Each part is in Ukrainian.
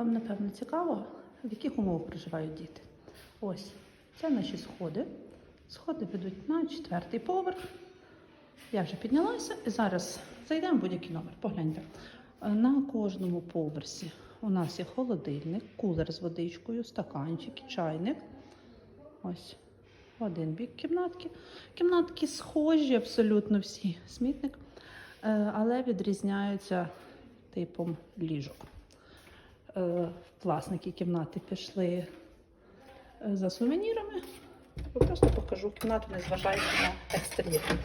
Вам, напевно, цікаво, в яких умовах проживають діти. Ось, це наші сходи. Сходи ведуть на четвертий поверх. Я вже піднялася і зараз зайдемо в будь-який номер. Погляньте. На кожному поверсі у нас є холодильник, кулер з водичкою, стаканчики, чайник. Ось один бік кімнатки. Кімнатки схожі абсолютно всі. Смітник, е, але відрізняються типом ліжок. Е, Власники кімнати пішли е, за сувенірами. Просто покажу кімнату, не зважаючи на екстер'єр.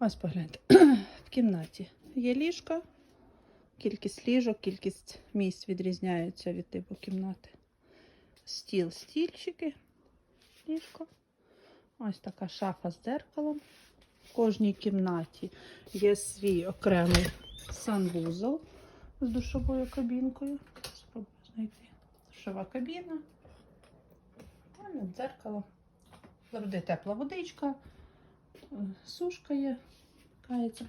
Ось погляньте. В кімнаті є ліжко. Кількість ліжок, кількість місць відрізняється від типу кімнати. Стіл, стільчики, ліжко. Ось така шафа з дзеркалом. В кожній кімнаті є свій окремий санвузол з душовою кабінкою. Спробую знайти. Душова кабіна. А над дзеркало. Завжди тепла водичка, сушка є, кається.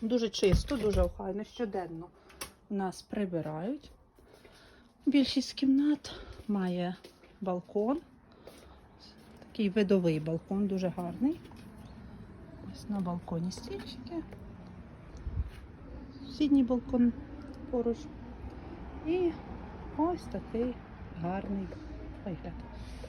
Дуже чисто, дуже охайно. Щоденно нас прибирають. Більшість кімнат має балкон. Такий видовий балкон, дуже гарний. Ось на балконі стільчики. Сусідній балкон поруч. І ось такий гарний вигляд.